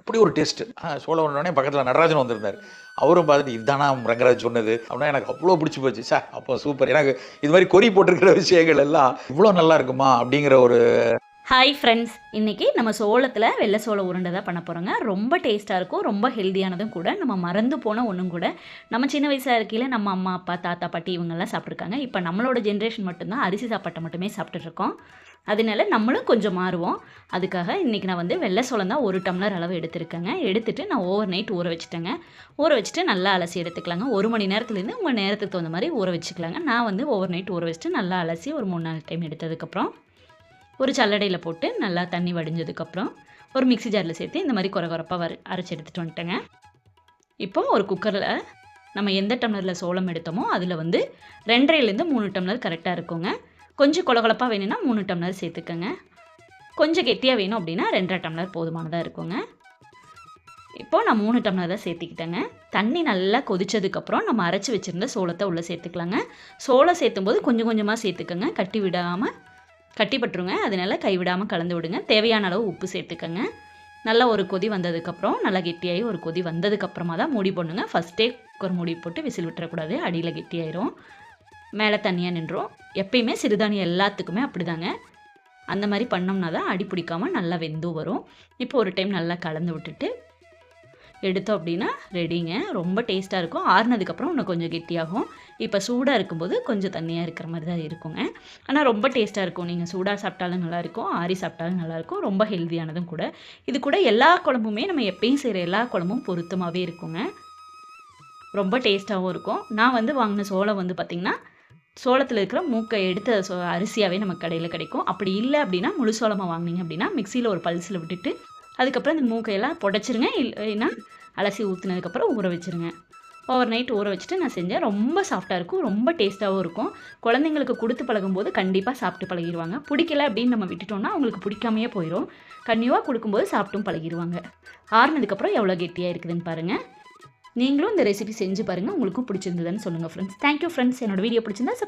அப்படி ஒரு டேஸ்ட்டு சோழ உடனே பக்கத்தில் நடராஜன் வந்திருந்தார். அவரும் பார்த்துட்டு இதுதானா ரங்கராஜ் சொன்னது? அப்படின்னா எனக்கு அவ்வளோ பிடிச்சி போச்சு. சார் அப்போ சூப்பர் எனக்கு இது மாதிரி கொறி போட்டிருக்கிற விஷயங்கள் எல்லாம் இவ்வளோ நல்லா இருக்குமா அப்படிங்கிற ஒரு ஹாய் ஃப்ரெண்ட்ஸ் இன்றைக்கி நம்ம சோளத்தில் வெள்ளை சோள உருண்டை தான் பண்ண போகிறோங்க ரொம்ப டேஸ்ட்டாக இருக்கும் ரொம்ப ஹெல்த்தியானதும் கூட. நம்ம மறந்து போன ஒன்றும் கூட. நம்ம சின்ன வயசாக இருக்கையில் நம்ம அம்மா அப்பா தாத்தா பாட்டி இவங்கெல்லாம் சாப்பிட்ருக்காங்க இப்போ நம்மளோட ஜென்ரேஷன் மட்டும்தான் அரிசி சாப்பாட்டை மட்டுமே சாப்பிட்டுருக்கோம் அதனால நம்மளும் கொஞ்சம் மாறுவோம். அதுக்காக இன்றைக்கி நான் வந்து வெள்ளை சோளம் தான் ஒரு டம்ளர் அளவு எடுத்திருக்கேங்க. எடுத்துகிட்டு நான் ஓவர் நைட் ஊற வச்சுட்டேங்க. ஊற வச்சுட்டு நல்லா அலசி எடுத்துக்கலாங்க. ஒரு மணி நேரத்துலேருந்து உங்கள் நேரத்துக்கு தகுந்த மாதிரி ஊற வச்சுக்கலாங்க. நான் வந்து ஓவர் நைட் ஊற வச்சுட்டு நல்லா அலசி ஒரு மூணு நாலு டைம் எடுத்ததுக்கப்புறம் ஒரு சல்லடையில் போட்டு நல்லா தண்ணி வடிஞ்சதுக்கப்புறம் ஒரு மிக்ஸி ஜாரில் சேர்த்து இந்த மாதிரி குறை குறைப்பாக வர அரைச்சி எடுத்துகிட்டு வந்துட்டேங்க. இப்போ ஒரு குக்கரில் நம்ம எந்த டம்ளரில் சோளம் எடுத்தோமோ அதில் வந்து ரெண்டரைலேருந்து மூணு டம்ளர் கரெக்டாக இருக்குங்க. கொஞ்சம் கொலகொலப்பாக வேணும்னா மூணு டம்ளர் சேர்த்துக்கோங்க. கொஞ்சம் கெட்டியாக வேணும் அப்படின்னா ரெண்டரை டம்ளர் போதுமானதாக இருக்குங்க. இப்போது நான் மூணு டம்ளர் தான் சேர்த்துக்கிட்டேங்க. தண்ணி நல்லா கொதிச்சதுக்கப்புறம் நம்ம அரைச்சி வச்சுருந்த சோளத்தை உள்ளே சேர்த்துக்கலாங்க. சோளம் சேர்த்தும் போது கொஞ்சம் கொஞ்சமாக சேர்த்துக்கோங்க. கட்டி விடாமல் கட்டிப்பட்டுருங்க. அதனால கைவிடாமல் கலந்து விடுங்க. தேவையான அளவு உப்பு சேர்த்துக்கோங்க. நல்லா ஒரு கொதி வந்ததுக்கப்புறம் நல்லா கெட்டியாகி ஒரு கொதி வந்ததுக்கப்புறமா தான் மூடி போடணுங்க. ஃபஸ்ட்டே ஒரு மூடி போட்டு விசில் விட்டுறக்கூடாது. அடியில் கெட்டியாயிரும். மேலே தனியாக நின்றோம் எப்பயுமே சிறுதானியம் எல்லாத்துக்குமே அப்படிதாங்க. அந்த மாதிரி பண்ணோம்னா தான் அடி பிடிக்காமல் நல்லா வெந்தும் வரும். இப்போ ஒரு டைம் நல்லா கலந்து விட்டுட்டு எடுத்தோம் அப்படின்னா ரெடிங்க ரொம்ப டேஸ்ட்டாக இருக்கும். ஆறுனதுக்கப்புறம் இன்னும் கொஞ்சம் கெட்டியாகும். இப்போ சூடாக இருக்கும்போது கொஞ்சம் தண்ணியாக இருக்கிற மாதிரி தான் இருக்குங்க. ஆனால் ரொம்ப டேஸ்ட்டாக இருக்கும். நீங்கள் சூடாக சாப்பிட்டாலும் நல்லாயிருக்கும் ஆறி சாப்பிட்டாலும் நல்லாயிருக்கும் ரொம்ப ஹெல்த்தியானதும் கூட. இது கூட எல்லா குழம்புமே நம்ம எப்பயும் செய்கிற எல்லா குழம்பும் பொருத்தமாகவே இருக்குங்க. ரொம்ப டேஸ்ட்டாகவும் இருக்கும். நான் வந்து வாங்கின சோளம் வந்து பார்த்திங்கன்னா சோளத்தில் இருக்கிற மூக்கை எடுத்த சோ அரிசியாகவே நமக்கு கடையில் கிடைக்கும். அப்படி இல்லை அப்படின்னா முழு சோளமாக வாங்கினீங்க அப்படின்னா மிக்சியில் ஒரு பல்ஸில் விட்டுட்டு அதுக்கப்புறம் இந்த மூக்கையெல்லாம் புடச்சிருங்க. இல்லைன்னா அலசி ஊற்றுனதுக்கப்புறம் ஊற வச்சுருங்க. ஓவர் நைட் ஊற வச்சுட்டு நான் செஞ்சேன் ரொம்ப சாஃப்டாக இருக்கும் ரொம்ப டேஸ்ட்டாகவும் இருக்கும். குழந்தைங்களுக்கு கொடுத்து பழகும்போது கண்டிப்பாக சாப்பிட்டு பழகிடுவாங்க பிடிக்கல அப்படின்னு நம்ம விட்டுட்டோம்னா அவங்களுக்கு பிடிக்காமையே போயிடும் கன்னியூவாக கொடுக்கும்போது சாப்பிட்டும் பழகிடுவாங்க ஆறுனதுக்கப்புறம் எவ்வளோ கெட்டியாக இருக்குதுன்னு பாருங்கள் நீங்களும் இந்த ரெசிபி செஞ்சு பாருங்கள் உங்களுக்கும் பிடிச்சிருந்ததுன்னு சொல்லுங்கள் ஃப்ரெண்ட்ஸ் தேங்க்யூ ஃப்ரெண்ட்ஸ் என்னோட வீடியோ பிடிச்சிருந்தா